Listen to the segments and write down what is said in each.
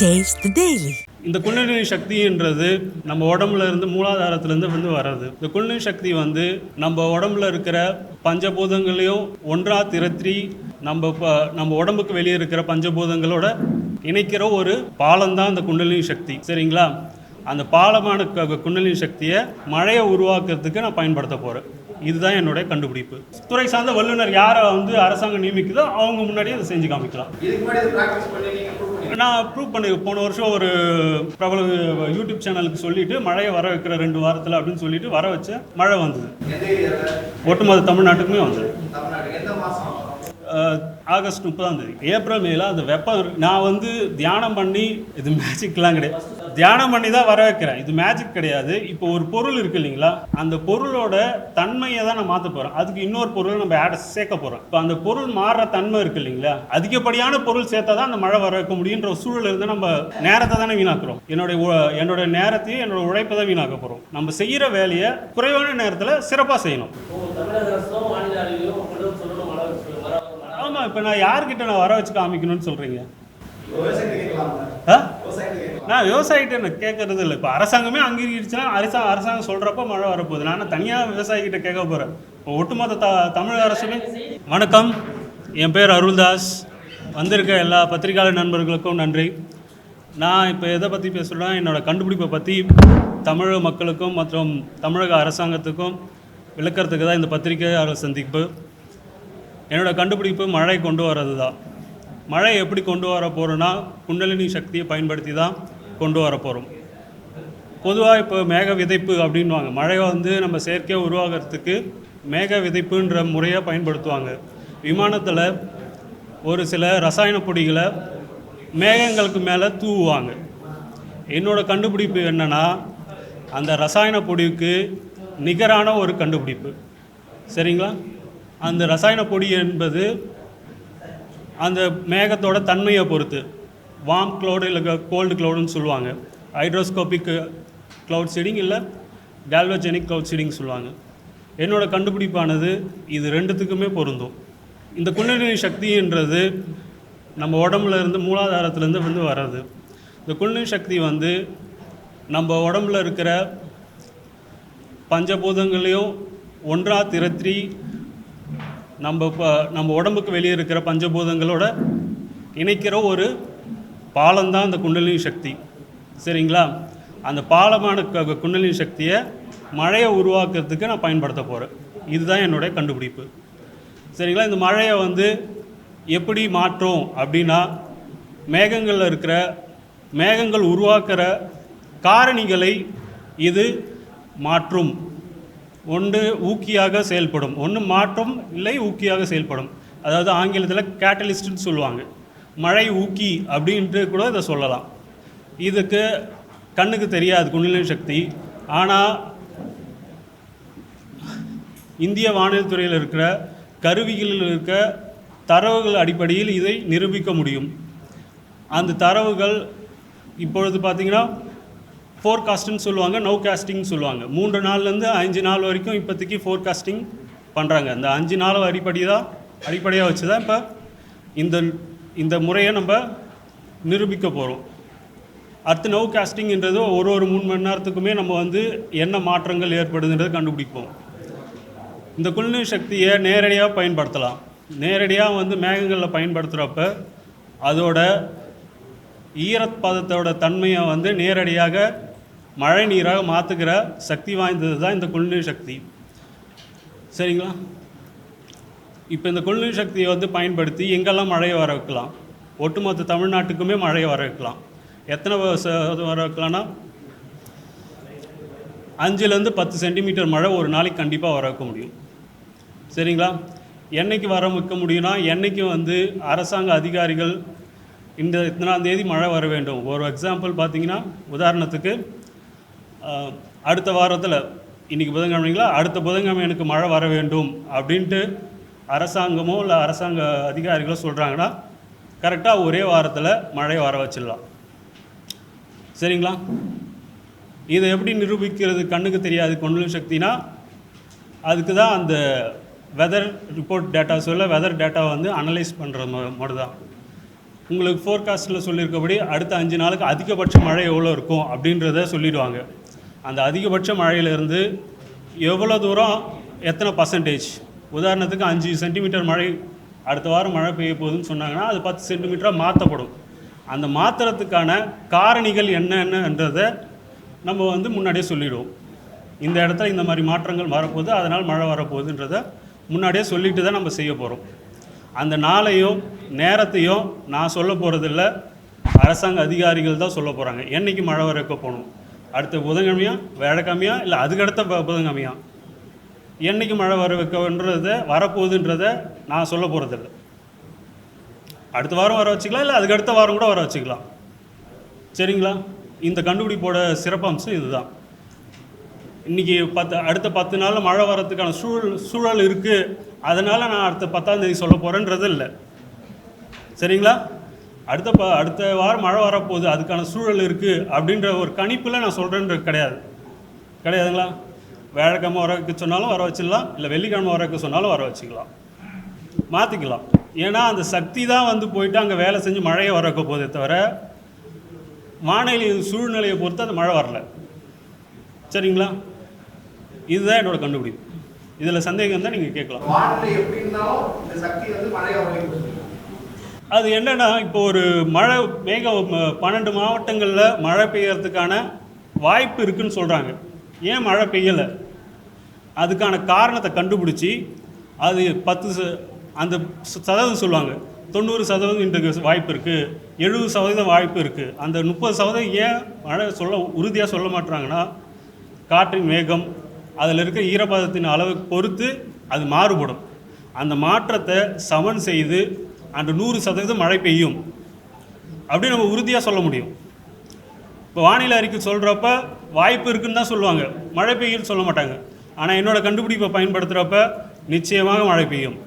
The Daily. இந்த குண்டலினி சக்தின்றது நம்ம உடம்புல இருந்து மூலாதாரத்திலேருந்து வந்து வர்றது. இந்த குண்டலினி சக்தி வந்து நம்ம உடம்புல இருக்கிற பஞ்சபூதங்களையும் ஒன்றா திரட்டி நம்ம நம்ம உடம்புக்கு வெளியே இருக்கிற பஞ்சபூதங்களோட இணைக்கிற ஒரு பாலம் தான் இந்த குண்டலினி சக்தி. சரிங்களா? அந்த பாலமான குண்டலினி சக்தியை மழையை உருவாக்குறதுக்கு நான் பயன்படுத்த போகிறேன் இதுதான் என்னுடைய கண்டுபிடிப்பு. துறை சார்ந்த வல்லுநர் யாரை வந்து அரசாங்கம் நியமிக்குதோ அவங்க முன்னாடியே அதை செஞ்சு காமிக்கலாம். நான் ப்ரூவ் பண்ணி போன வருஷம் ஒரு பிரபல யூடியூப் சேனலுக்கு சொல்லிட்டு மழையை வர வைக்கிற ரெண்டு வாரத்தில் அப்படின்னு சொல்லிட்டு வர வச்ச மழை வந்தது. ஒட்டுமொத்த தமிழ்நாட்டுக்குமே வந்தது. ஆகஸ்ட் முப்பதாம் தேதி. ஏப்ரல் மேல அந்த வெப்பம் நான் வந்து தியானம் பண்ணி இது மேஜிக்லாம் கிடையாது. தியானம் பண்ணி தான் வர வைக்கிறேன். இது மேஜிக் கிடையாது. இப்போ ஒரு பொருள் இருக்கு இல்லைங்களா? அந்த பொருளோட தன்மையை தான் நான் மாற்ற போகிறேன் அதுக்கு இன்னொரு பொருள் நம்ம ஆட சேர்க்க போகிறோம் இப்போ அந்த பொருள் மாறுற தன்மை இருக்கு இல்லைங்களா? அதிகப்படியான பொருள் சேர்த்தா தான் அந்த மழை வர வைக்க முடியுன்ற சூழல் இருந்து நம்ம நேரத்தை தானே வீணாக்குறோம். என்னுடைய என்னோட நேரத்தையும் என்னோட உழைப்பை தான் வீணாக்க போகிறோம் நம்ம செய்கிற வேலையை குறைவான நேரத்தில் சிறப்பாக செய்யணும். ஆமாம் இப்போ நான் யார்கிட்ட நான் வர வச்சு காமிக்கணும்னு சொல்கிறீங்க நான் விவசாயிகிட்ட நான் கேட்கறது இல்லை இப்போ அரசாங்கமே அங்கீகரிச்சுன்னா அரசாங்கம் அரசாங்கம் சொல்கிறப்ப மழை வரப்போகுது. நான் தனியாக விவசாயிகிட்ட கேட்க போகிறேன் இப்போ ஒட்டுமொத்த த தமிழக அரசுமே வணக்கம். என் பேர் அருள்தாஸ். வந்திருக்க எல்லா பத்திரிகையாளர் நண்பர்களுக்கும் நன்றி. நான் இப்போ எதை பற்றி பேசுகிறேன்னா என்னோட கண்டுபிடிப்பை பற்றி தமிழக மக்களுக்கும் மற்றும் தமிழக அரசாங்கத்துக்கும் விளக்கறதுக்கு தான் இந்த பத்திரிகையாளர் சந்திப்பு. என்னோட கண்டுபிடிப்பு மழை கொண்டு வர்றது தான் மழை எப்படி கொண்டு வர போகிறோன்னா குண்டலினி சக்தியை பயன்படுத்தி தான் கொண்டு வர போகிறோம் பொதுவாக இப்போ மேக விதைப்பு அப்படின்வாங்க மழை வந்து நம்ம செயற்கையாக உருவாகிறதுக்கு மேக விதைப்புன்ற முறையை பயன்படுத்துவாங்க. விமானத்தில் ஒரு சில ரசாயன பொடிகளை மேகங்களுக்கு மேலே தூவுவாங்க. என்னோட கண்டுபிடிப்பு என்னென்னா அந்த ரசாயன பொடிக்கு நிகரான ஒரு கண்டுபிடிப்பு. சரிங்களா? அந்த ரசாயன பொடி என்பது அந்த மேகத்தோட தன்மையை பொறுத்து. வார்ம் க்ளவுடு இல்லை கோல்டு க்ளவுடுன்னு சொல்லுவாங்க. ஹைட்ரோஸ்கோபிக் க்ளவுட் சீடிங் இல்லை டால்வஜெனிக் க்ளவுட் சீடிங் சொல்லுவாங்க. என்னோடய கண்டுபிடிப்பானது இது ரெண்டுத்துக்குமே பொருந்தும். இந்த குண்டலினி சக்தின்றது நம்ம உடம்புல இருந்து மூலாதாரத்துலேருந்து வந்து வர்றது. இந்த குண்டலினி சக்தி வந்து நம்ம உடம்புல இருக்கிற பஞ்சபூதங்களையும் ஒன்றா திரட்டி நம்ம இப்போ நம்ம உடம்புக்கு வெளியே இருக்கிற பஞ்சபூதங்களோட இணைக்கிற ஒரு பாலம் தான் இந்த குண்டலினி சக்தி. சரிங்களா? அந்த பாலமான க- குண்டலினி சக்தியை மழையை உருவாக்குறதுக்கு நான் பயன்படுத்த போகிறேன் இதுதான் என்னுடைய கண்டுபிடிப்பு. சரிங்களா? இந்த மழையை வந்து எப்படி மாற்றும் அப்படின்னா மேகங்களில் இருக்கிற மேகங்கள் உருவாக்குற காரணிகளை இது மாற்றும். ஒன்று ஊக்கியாக செயல்படும் ஒன்று மாற்றம் இல்லை ஊக்கியாக செயல்படும். அதாவது ஆங்கிலத்தில் கேட்டலிஸ்ட்னு சொல்லுவாங்க. மழை ஊக்கி அப்படின்ட்டு கூட இதை சொல்லலாம். இதுக்கு கண்ணுக்கு தெரியாது குண்டலினி சக்தி. ஆனால் இந்திய வானிலை துறையில் இருக்கிற கருவிகளில் இருக்க தரவுகள் அடிப்படையில் இதை நிரூபிக்க முடியும். அந்த தரவுகள் இப்பொழுது பார்த்தீங்கன்னா ஃபோர்காஸ்ட்டுன்னு சொல்லுவாங்க நோ காஸ்டிங்னு சொல்லுவாங்க. மூன்று நாள்லேருந்து அஞ்சு நாள் வரைக்கும் இப்போதைக்கு ஃபோர்காஸ்டிங் பண்ணுறாங்க அந்த அஞ்சு நாள் அடிப்படி தான் அடிப்படையாக வச்சு தான் இப்போ இந்த இந்த முறையை நம்ம நிரூபிக்க போகிறோம் அடுத்து நவ் காஸ்டிங்கிறது ஒரு ஒரு மூணு மணி நேரத்துக்குமே நம்ம வந்து என்ன மாற்றங்கள் ஏற்படுதுன்றதை கண்டுபிடிப்போம். இந்த குளிர் சக்தியை நேரடியாக பயன்படுத்தலாம். நேரடியாக வந்து மேகங்களில் பயன்படுத்துகிறப்ப அதோட ஈரப்பதத்தோட தன்மையை வந்து நேரடியாக மழை நீராக மாற்றுகிற சக்தி வாய்ந்தது தான் இந்த குளிர்நீர் சக்தி. சரிங்களா? இப்போ இந்த குளிர்நீர் சக்தியை வந்து பயன்படுத்தி எங்கெல்லாம் மழையை வர வைக்கலாம்? ஒட்டுமொத்த தமிழ்நாட்டுக்குமே மழையை வர வைக்கலாம். எத்தனை வர வைக்கலாம்னா? அஞ்சுலேருந்து பத்து சென்டிமீட்டர் மழை ஒரு நாளைக்கு கண்டிப்பாக வர வைக்க முடியும். சரிங்களா? என்னைக்கு வர வைக்க முடியும்னா என்றைக்கும் வந்து அரசாங்க அதிகாரிகள் இந்த இத்தனாம் தேதி மழை வர வேண்டும். ஒரு எக்ஸாம்பிள் பார்த்தீங்கன்னா உதாரணத்துக்கு அடுத்த வாரத்தில் இன்றைக்கி புதன்கிழமைங்களா? அடுத்த புதன்கிழமை எனக்கு மழை வர வேண்டும் அப்படின்ட்டு அரசாங்கமோ இல்லை அரசாங்க அதிகாரிகளோ சொல்கிறாங்கன்னா கரெக்டாக ஒரே வாரத்தில் மழையை வர வச்சிடலாம். சரிங்களா? இதை எப்படி நிரூபிக்கிறது கண்ணுக்கு தெரியாது கொண்டலும் சக்தினா அதுக்கு தான் அந்த வெதர் ரிப்போர்ட் டேட்டா சொல்ல வெதர் டேட்டா வந்து அனலைஸ் பண்ணுற மட்டும் தான் உங்களுக்கு ஃபோர்காஸ்ட்டில் சொல்லியிருக்கபடி அடுத்த அஞ்சு நாளுக்கு அதிகபட்ச மழை எவ்வளோ இருக்கும் அப்படின்றத சொல்லிடுவாங்க. அந்த அதிகபட்ச மழையிலிருந்து எவ்வளோ தூரம் எத்தனை பர்சன்டேஜ் உதாரணத்துக்கு அஞ்சு சென்டிமீட்டர் மழை அடுத்த வாரம் மழை பெய்ய போகுதுன்னு சொன்னாங்கன்னா அது பத்து சென்டிமீட்டராக மாற்றப்படும். அந்த மாற்றுறதுக்கான காரணிகள் என்னென்னன்றதை நம்ம வந்து முன்னாடியே சொல்லிவிடுவோம் இந்த இடத்துல இந்த மாதிரி மாற்றங்கள் வரப்போகுது அதனால் மழை வரப்போகுதுன்றதை முன்னாடியே சொல்லிட்டு தான் நம்ம செய்ய போகிறோம் அந்த நாளையும் நேரத்தையும் நான் சொல்ல போகிறதில்ல அரசாங்க அதிகாரிகள் தான் சொல்ல போகிறாங்க என்றைக்கு மழை வரக்க போகணும்? அடுத்த புதன்கிழமையா வியாழக்கிழமையா இல்லை அதுக்கடுத்த அடுத்த புதன்கிழமையா? என்னைக்கு மழை வர வைக்கன்றத வரப்போகுதுன்றதை நான் சொல்ல போகிறதில்ல அடுத்த வாரம் வர வச்சுக்கலாம் இல்லை அதுக்கு அடுத்த வாரம் கூட வர வச்சுக்கலாம். சரிங்களா? இந்த கண்டுபிடிப்போட சிறப்பம்சம் இதுதான். இன்றைக்கி பத்து அடுத்த பத்து நாளில் மழை வரதுக்கான சூழல் சூழல் இருக்குது அதனால் நான் அடுத்த பத்தாம் தேதி சொல்ல போகிறேன்றது இல்லை சரிங்களா? அடுத்த ப அடுத்த வாரம் மழை வரப்போகுது அதுக்கான சூழல் இருக்குது அப்படின்ற ஒரு கணிப்பில் நான் சொல்கிறேன்றது கிடையாது. கிடையாதுங்களா? வியாழக்கிழமை வர வைக்க சொன்னாலும் வர வச்சிடலாம் இல்லை வெள்ளிக்கிழமை வர வைக்க சொன்னாலும் வர வச்சுக்கலாம். மாற்றிக்கலாம் ஏன்னா அந்த சக்தி தான் வந்து போயிட்டு அங்கே வேலை செஞ்சு மழையை வர வைக்க போதே தவிர வானிலை சூழ்நிலையை பொறுத்து அந்த மழை வரல. சரிங்களா? இதுதான் என்னோட கண்டுபிடிப்பு இதில் சந்தேகம் தான் நீங்கள் கேட்கலாம். அது என்னென்னா இப்போ ஒரு மழை மேக பன்னெண்டு மாவட்டங்களில் மழை பெய்யறதுக்கான வாய்ப்பு இருக்குன்னு சொல்கிறாங்க ஏன் மழை பெய்யலை? அதுக்கான காரணத்தை கண்டுபிடிச்சி அது பத்து அந்த சதவீதம் சொல்லுவாங்க. தொண்ணூறு சதவீதம் இன்றைக்கு வாய்ப்பு இருக்குது எழுபது சதவீதம் வாய்ப்பு இருக்குது அந்த முப்பது சதவீதம் ஏன் மழை சொல்ல உறுதியாக சொல்ல மாட்டுறாங்கன்னா காற்றின் வேகம் அதில் இருக்க ஈரப்பதத்தின் அளவுக்கு பொறுத்து அது மாறுபடும். அந்த மாற்றத்தை சமன் செய்து அந்த நூறு சதவீதம் மழை பெய்யும். அப்படி நம்ம உறுதியாக சொல்ல முடியும். இப்போ வானிலை அறிக்கை சொல்கிறப்ப வாய்ப்பு இருக்குன்னு தான் சொல்லுவாங்க. மழை பெய்யும்னு சொல்ல மாட்டாங்க. ஆனால் என்னோட கண்டுபிடிப்பை பயன்படுத்துகிறப்ப நிச்சயமாக மழை பெய்யும்.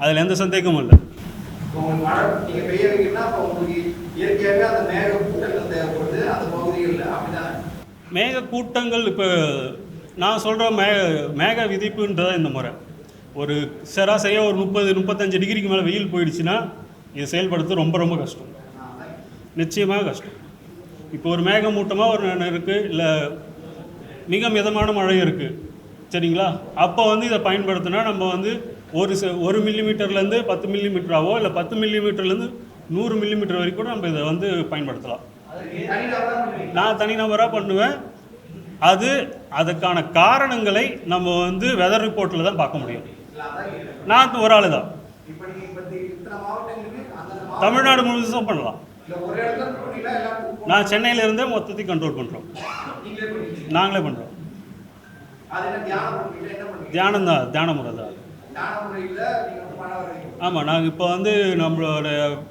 அதில் எந்த சந்தேகமும் இல்லை. கூட்டங்கள் மேக கூட்டங்கள் இப்போ நான் சொல்கிற மே மேக விதிப்புன்றது இந்த முறை. ஒரு சராசரியாக ஒரு முப்பது முப்பத்தஞ்சு டிகிரிக்கு மேலே வெயில் போயிடுச்சுன்னா இதை செயல்படுத்த ரொம்ப ரொம்ப கஷ்டம். நிச்சயமாக கஷ்டம். இப்போ ஒரு மேகமூட்டமாக ஒரு இருக்குது இல்லை மிக மிதமான மழை இருக்குது சரிங்களா? அப்போ வந்து இதை பயன்படுத்தினா நம்ம வந்து ஒரு ச ஒரு மில்லிமீட்டர்லேருந்து பத்து மில்லிமீட்டராவோ இல்லை பத்து மில்லிமீட்டர்லேருந்து நூறு மில்லிமீட்டர் வரைக்கும் கூட நம்ம இதை வந்து பயன்படுத்தலாம். நான் தனிநபராக பண்ணுவேன். அது அதுக்கான காரணங்களை நம்ம வந்து வெதர் ரிப்போர்ட்டில் தான் பார்க்க முடியும். நான் ஒரு ஆள் தான் தமிழ்நாடு முழுசும் பண்ணலாம். நான் சென்னையில இருந்தே மொத்தத்தையும் கண்ட்ரோல் பண்ணுறோம் நீங்களே பண்ணுறோம் தியானம் தான் தியான முறை தான். ஆமாம் நாங்கள் இப்போ வந்து நம்மளோட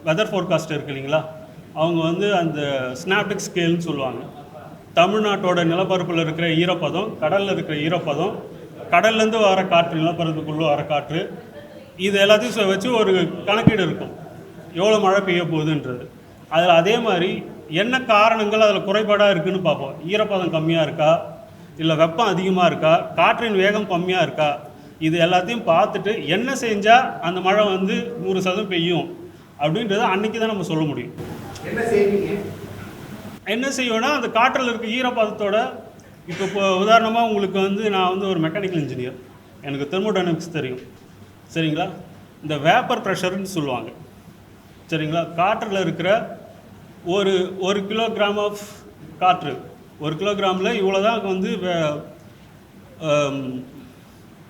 வெதர் ஃபோர்காஸ்ட் இருக்கு இல்லைங்களா? அவங்க வந்து அந்த ஸ்னாப்டிக் ஸ்கேல்னு சொல்லுவாங்க. தமிழ்நாட்டோட நிலப்பரப்பில் இருக்கிற ஈரப்பதம் கடலில் இருக்கிற ஈரப்பதம் கடல்லேருந்து வர காற்று நிலப்பரப்புக்குள்ளே வர காற்று இது எல்லாத்தையும் வச்சு ஒரு கணக்கீடு இருக்கும். எவ்வளோ மழை பெய்ய போகுதுன்றது. அதில் அதே மாதிரி என்ன காரணங்கள் அதில் குறைபாடாக இருக்குன்னு பார்ப்போம். ஈரப்பதம் கம்மியாக இருக்கா? இல்லை வெப்பம் அதிகமாக இருக்கா? காற்றின் வேகம் கம்மியாக இருக்கா? இது எல்லாத்தையும் பார்த்துட்டு என்ன செஞ்சால் அந்த மழை வந்து நூறு சதவீதம் பெய்யும் அப்படின்றத அன்னைக்கு தான் நம்ம சொல்ல முடியும். என்ன செய்வீங்க? என்ன செய்வோன்னா அந்த காற்றில் இருக்க ஈரப்பதத்தோட இப்போ இப்போ உதாரணமாக உங்களுக்கு வந்து நான் வந்து ஒரு மெக்கானிக்கல் இன்ஜினியர் எனக்கு தெர்மோடைனமிக்ஸ் தெரியும். சரிங்களா? இந்த வேப்பர் ப்ரெஷர்னு சொல்லுவாங்க. சரிங்களா? காற்றில் இருக்கிற ஒரு ஒரு கிலோகிராம் ஆஃப் காற்று. ஒரு கிலோகிராமில் இவ்வளோ தான் வந்து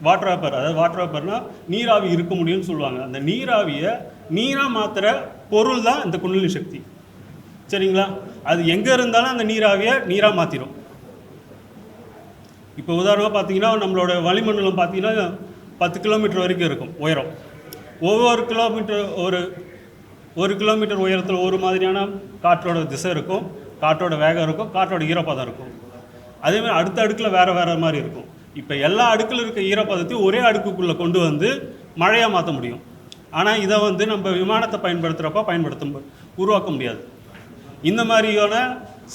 வாட்டர் வேப்பர் அதாவது வாட்டர் வேப்பர்னால் நீராவி இருக்க முடியும்னு சொல்லுவாங்க. அந்த நீராவியை நீராக மாத்திர பொருள் தான் இந்த குண்டலினி சக்தி. சரிங்களா? அது எங்கே இருந்தாலும் அந்த நீராவியை நீராக மாற்றிடும் இப்போ உதாரணமாக பார்த்தீங்கன்னா நம்மளோட வளிமண்டலம் பார்த்தீங்கன்னா பத்து கிலோமீட்டர் வரைக்கும் இருக்கும் உயரம். ஒவ்வொரு கிலோமீட்டர் ஒரு ஒரு கிலோமீட்டர் உயரத்தில் ஒரு மாதிரியான காற்றோட திசை இருக்கும். காற்றோட வேகம் இருக்கும். காற்றோட ஈரப்பதம் இருக்கும். அதேமாதிரி அடுத்த அடுக்கில் வேறு வேறு மாதிரி இருக்கும். இப்போ எல்லா அடுக்கில் இருக்க ஈரப்பதத்தையும் ஒரே அடுக்குக்குள்ளே கொண்டு வந்து மழையாக மாற்ற முடியும். ஆனால் இதை வந்து நம்ம விமானத்தை பயன்படுத்துகிறப்ப பயன்படுத்த உருவாக்க முடியாது. இந்த மாதிரியான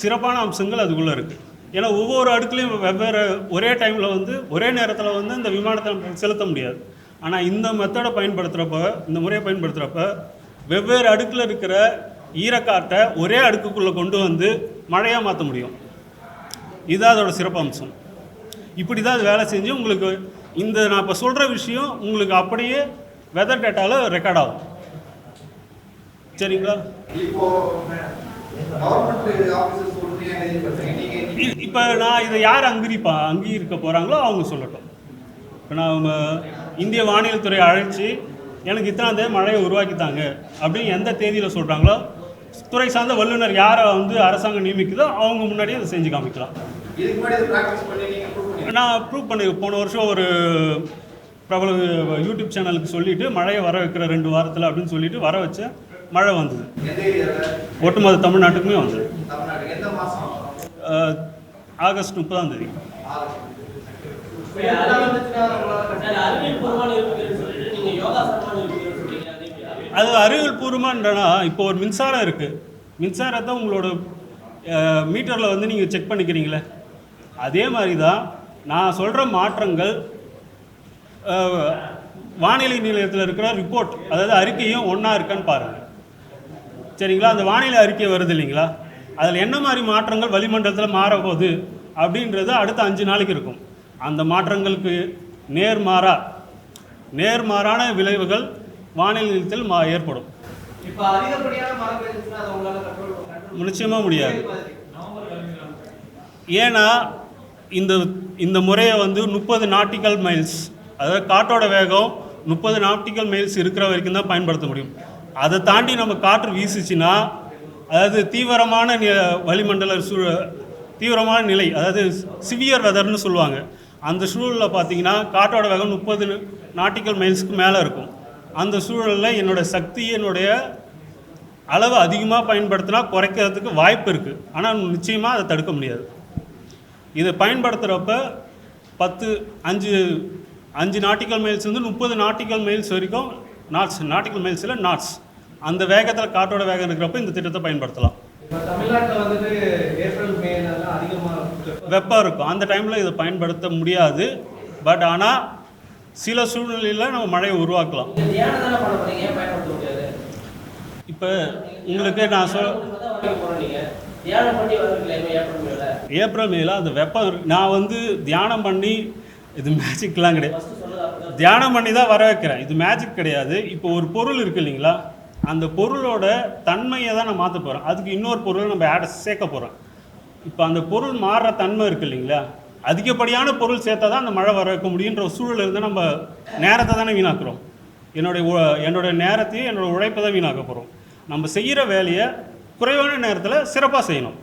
சிறப்பான அம்சங்கள் அதுக்குள்ளே இருக்குது ஏன்னா ஒவ்வொரு அடுக்குலையும் வெவ்வேறு ஒரே டைமில் வந்து ஒரே நேரத்தில் வந்து இந்த விமானத்தை நம்ம செலுத்த முடியாது. ஆனால் இந்த மெத்தடை பயன்படுத்துகிறப்ப இந்த முறையை பயன்படுத்துகிறப்ப வெவ்வேறு அடுக்கில் இருக்கிற ஈரக்காட்டை ஒரே அடுக்குக்குள்ளே கொண்டு வந்து மழையாக மாற்ற முடியும். இதுதான் அதோட சிறப்பம்சம். இப்படி தான் வேலை செஞ்சு உங்களுக்கு இந்த நான் இப்போ சொல்கிற விஷயம் உங்களுக்கு அப்படியே வெதர் டேட்டாவில் ரெக்கார்ட் ஆகும். சரிங்களா? இப்போ இப்போ நான் இதை யார் அங்கீகரிப்பா அங்கீகரிக்க போகிறாங்களோ அவங்க சொல்லட்டும். இப்போ நான் அவங்க இந்திய வானிலைத்துறை அழைச்சி எனக்கு இத்தனாம் தேதி மழையை உருவாக்கித்தாங்க அப்படின்னு எந்த தேதியில் சொல்கிறாங்களோ துறை சார்ந்த வல்லுநர் யாரை வந்து அரசாங்கம் நியமிக்குதோ அவங்க முன்னாடியே அதை செஞ்சு காமிக்கலாம். நான் ப்ரூவ் பண்ணி போன வருஷம் ஒரு பிரபல யூடியூப் சேனலுக்கு சொல்லிட்டு மழையை வர வைக்கிற ரெண்டு வாரத்தில் அப்படின்னு சொல்லிட்டு வர வச்சேன் மழை வந்தது. ஒட்டுமொத்த தமிழ்நாட்டுக்குமே வந்தது. ஆகஸ்ட் முப்பதாம் தேதி. அறிவியல் அது அறிவியல் பூர்வமான்றனா இப்போ ஒரு மின்சாரம் இருக்குது மின்சாரத்தை உங்களோட மீட்டரில் வந்து நீங்கள் செக் பண்ணிக்கிறீங்களே. அதே மாதிரி தான் நான் சொல்கிற மாற்றங்கள் வானிலை நிலையத்தில் இருக்கிற ரிப்போர்ட் அதாவது அறிக்கையும் ஒன்றா இருக்கான்னு பாருங்கள் சரிங்களா? அந்த வானிலை அறிக்கை வருது இல்லைங்களா? அதில் என்ன மாதிரி மாற்றங்கள் வளிமண்டலத்தில் மாறப்போகுது அப்படின்றது அடுத்த அஞ்சு நாளைக்கு இருக்கும். அந்த மாற்றங்களுக்கு நேர்மாறா நேர்மாறான விளைவுகள் வானிலை நிலையத்தில் மா ஏற்படும். நிச்சயமாக முடியாது. ஏன்னா இந்த இந்த முறையை வந்து முப்பது நாட்டிக்கல் மைல்ஸ் அதாவது காற்றோட வேகம் முப்பது நாட்டிக்கல் மைல்ஸ் இருக்கிற வரைக்கும் தான் பயன்படுத்த முடியும். அதை தாண்டி நம்ம காற்று வீசுச்சுன்னா அதாவது தீவிரமான வளிமண்டல சூ தீவிரமான நிலை அதாவது சிவியர் வெதர்னு சொல்லுவாங்க. அந்த சூழலில் பார்த்தீங்கன்னா காற்றோட வேகம் முப்பது நாட்டிக்கல் மைல்ஸ்க்கு மேலே இருக்கும். அந்த சூழலில் என்னோட சக்தி என்னுடைய அளவு அதிகமாக பயன்படுத்தினா குறைக்கிறதுக்கு வாய்ப்பு இருக்குது ஆனால் நிச்சயமாக அதை தடுக்க முடியாது. இதை பயன்படுத்துகிறப்ப பத்து அஞ்சு அஞ்சு நாட்டிக்கல் மைல்ஸ் வந்து முப்பது நாட்டிக்கல் மைல்ஸ் வரைக்கும் நாட்ஸ் நாட்டிக்கல் மைல்ஸில் நாட்ஸ் அந்த வேகத்தில் காற்றோட வேகம் இருக்கிறப்ப இந்த திட்டத்தை பயன்படுத்தலாம். வெப்பம். இருக்கும். அந்த டைமில் இதை பயன்படுத்த முடியாது. பட் ஆனால் சில சூழ்நிலையில் நம்ம மழையை உருவாக்கலாம். இப்போ உங்களுக்கு நான் சொல் ஏப்ரல் மேல? அந்த வெப்பம். நான் வந்து தியானம் பண்ணி இது மேஜிக்லாம் கிடையாது. தியானம் பண்ணி தான் வர வைக்கிறேன். இது மேஜிக் கிடையாது. இப்போ ஒரு பொருள் இருக்கு இல்லைங்களா? அந்த பொருளோட தன்மையை தான் நான் மாற்ற போகிறேன் அதுக்கு இன்னொரு பொருளை நம்ம ஆட சேர்க்க போகிறோம் இப்போ அந்த பொருள் மாறுற தன்மை இருக்கு இல்லைங்களா? அதிகப்படியான பொருள் சேர்த்தா தான் அந்த மழை வர வைக்க முடியுன்ற ஒரு சூழல் இருந்தால் நம்ம நேரத்தை தானே வீணாக்குறோம். என்னுடைய என்னுடைய நேரத்தையும் என்னோட உழைப்பை தான் வீணாக்க போகிறோம் நம்ம செய்கிற வேலையை குறைவான நேரத்தில் சிறப்பாக செய்யணும்.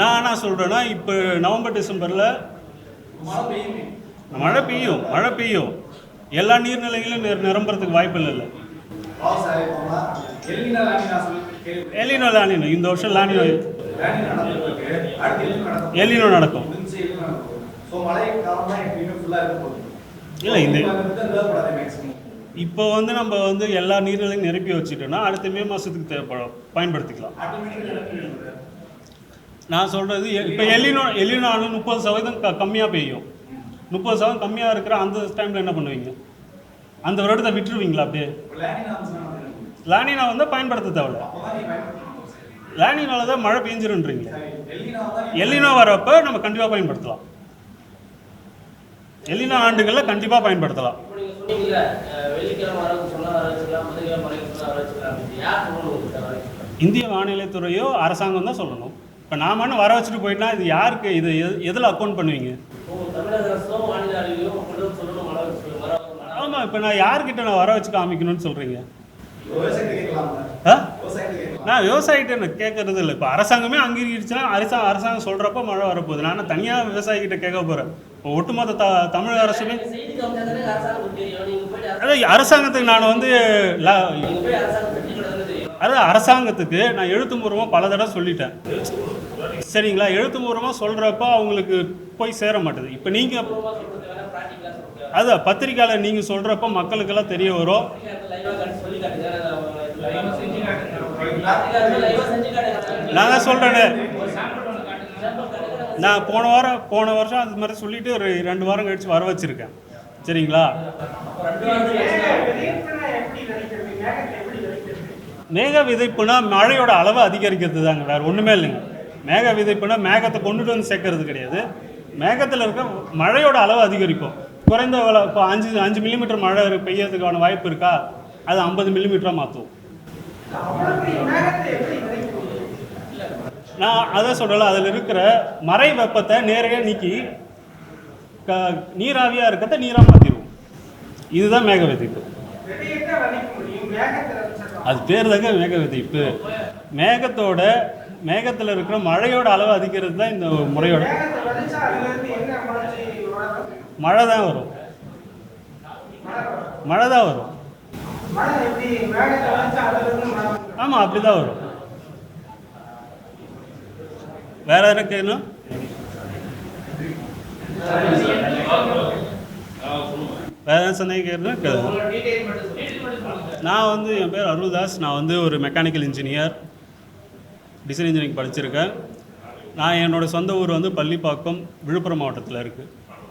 நான் என்ன சொல்கிறேன்னா இப்போ நவம்பர் டிசம்பரில் மழை பெய்யும் மழை பெய்யும். எல்லா நீர்நிலைகளும் நிரம்புறதுக்கு வாய்ப்பு இல்லை. எலினோ லானினோ இந்த வருஷம் லானினோ. எலினோ நடக்கும். இல்லை, இந்த- இப்போ வந்து நம்ம வந்து எல்லா நீர்நிலையும் நிரப்பி வச்சுட்டோம்னா அடுத்த மே மாதத்துக்கு தேவைப்படும். பயன்படுத்திக்கலாம். நான் சொல்கிறது இப்போ எலினோ எலினாலும் முப்பது சதவீதம் க கம்மியாக பெய்யும். முப்பது சதவீதம் கம்மியாக இருக்கிற அந்த டைமில் என்ன பண்ணுவீங்க? அந்த வருடத்தை விட்டுருவீங்களா அப்படியே? லேனினா வந்து பயன்படுத்த தேவையில்ல. லேனினால தான் மழை பெஞ்சிருன்றீங்க. எல்லினா வரப்போ நம்ம கண்டிப்பாக பயன்படுத்தலாம். எல்லினா ஆண்டுகளில் கண்டிப்பாக பயன்படுத்தலாம். இந்திய நீங்க துறையோ இந்திய வானிலைத்துறையோ அரசாங்கம் தான் சொல்லணும். இப்போ நாம வர வச்சுட்டு போயிட்டா இது யாருக்கு இது எதில் அக்கௌண்ட் பண்ணுவீங்க? ஆமாம் இப்போ நான் யார்கிட்ட நான் வர வச்சு காமிக்கணும்னு கேட்கலாம் நான் விவசாயிகிட்ட எனக்கு கேட்கறது இல்லை. இப்போ அரசாங்கமே அங்கீகரிச்சுன்னா அரசாங்கம் அரசாங்கம் சொல்கிறப்ப மழை வரப்போகுது. நான் தனியாக விவசாயிகிட்ட கேட்க போகிறேன் இப்போ ஒட்டுமொத்த த தமிழக அரசுமே அதாவது அரசாங்கத்துக்கு நான் வந்து அதாவது அரசாங்கத்துக்கு நான் எழுத்துப்பூர்வமாக பல தடவை சொல்லிட்டேன். சரிங்களா? எழுத்துப்பூர்வமாக சொல்கிறப்ப அவங்களுக்கு போய் சேர மாட்டுது. இப்போ நீங்கள் பூர்வமா அதான் பத்திரிக்கையில் நீங்கள் சொல்கிறப்ப மக்களுக்கெல்லாம் தெரிய வரும். நான் தான் சொல்கிறேனே நான் போன வாரம் போன வருஷம் அது மாதிரி சொல்லிட்டு ஒரு ரெண்டு வாரம் கழிச்சு வர வச்சுருக்கேன். சரிங்களா? மேக விதைப்புனா மழையோட அளவை அதிகரிக்கிறது தாங்க வேறு ஒன்றுமே இல்லைங்க. மேக விதைப்புனா மேகத்தை கொண்டுட்டு வந்து சேர்க்கறது கிடையாது. மேகத்தில் இருக்க மழையோட அளவு அதிகரிக்கும். குறைந்த இப்போ அஞ்சு அஞ்சு மில்லிமீட்டர் மழை பெய்யறதுக்கான வாய்ப்பு இருக்கா? அது ஐம்பது மில்லிமீட்டராக மாற்றும் நான் அதை சொல்லலை அதில் இருக்கிற மறை வெப்பத்தை நேரடியாக நீக்கி க நீராவியாக இருக்கிறத நீராக மாற்றிடுவோம் இதுதான் மேக விதைப்பு அது பேர் தாங்க மேக விதைப்பு மேகத்தோட மேகத்தில் இருக்கிற மழையோட அளவு அதிகரிக்கிறது தான் இந்த முறையோட மழை தான் வரும். மழை தான் வரும். ஆமாம் அப்படி தான் வரும். வேற எனக்கு என்ன வேற எதாவது சந்தேகம் கேட்கணும் நான் வந்து என் பேர் அருள்தாஸ். நான் வந்து ஒரு மெக்கானிக்கல் இன்ஜினியர் டிசைன் இன்ஜினியரிங் படிச்சிருக்கேன். நான் என்னோடய சொந்த ஊர் வந்து பள்ளிப்பாக்கம் விழுப்புரம் மாவட்டத்தில் இருக்குது